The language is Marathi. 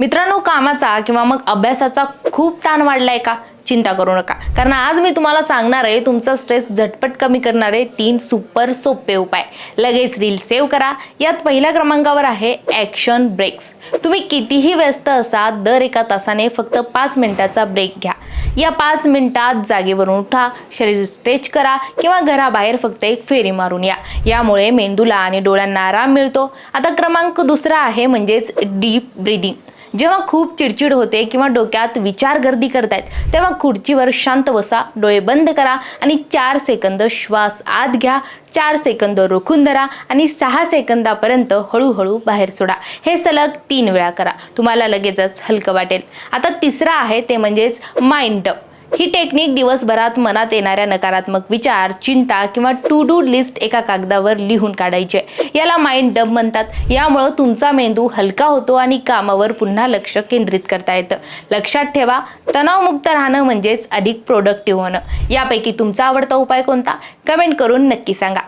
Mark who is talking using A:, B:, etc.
A: मित्रांनो कामाचा किंवा मग अभ्यासाचा खूप ताण वाढलाय का? चिंता करू नका. कारण आज मी तुम्हाला सांगणार आहे तुमचा स्ट्रेस झटपट कमी करणारे तीन सुपर सोपे उपाय. लगेच रील सेव्ह करा. यात पहिल्या क्रमांकावर आहे ॲक्शन ब्रेक्स तुम्ही कितीही व्यस्त असा दर एका तासाने फक्त पाच मिनिटाचा ब्रेक घ्या. या पाच मिनिटात जागेवरून उठा शरीर स्ट्रेच करा किंवा घराबाहेर फक्त एक फेरी मारून या. यामुळे मेंदूला आणि डोळ्यांना आराम मिळतो. आता क्रमांक दुसरा आहे म्हणजेच डीप ब्रिदिंग जेव्हा खूप चिडचिड होते किंवा डोक्यात विचार गर्दी करतायत तेव्हा खुर्चीवर शांत बसा डोळे बंद करा आणि चार सेकंद श्वास आत घ्या चार सेकंद रोखून धरा आणि सहा सेकंदापर्यंत हळूहळू बाहेर सोडा. हे सलग तीन वेळा करा. तुम्हाला लगेचच हलकं वाटेल. आता तिसरा आहे ते म्हणजेच माइंड ही टेक्निक दिवसभरात मनात येणाऱ्या नकारात्मक विचार चिंता किंवा टू डू लिस्ट एका कागदावर लिहून काढायचे. याला माइंड डब म्हणतात. यामुळं तुमचा मेंदू हलका होतो आणि कामावर पुन्हा लक्ष केंद्रित करता येतं. लक्षात ठेवा तणावमुक्त राहणं म्हणजेच अधिक प्रोडक्टिव्ह होणं. यापैकी तुमचा आवडता उपाय कोणता? कमेंट करून नक्की सांगा.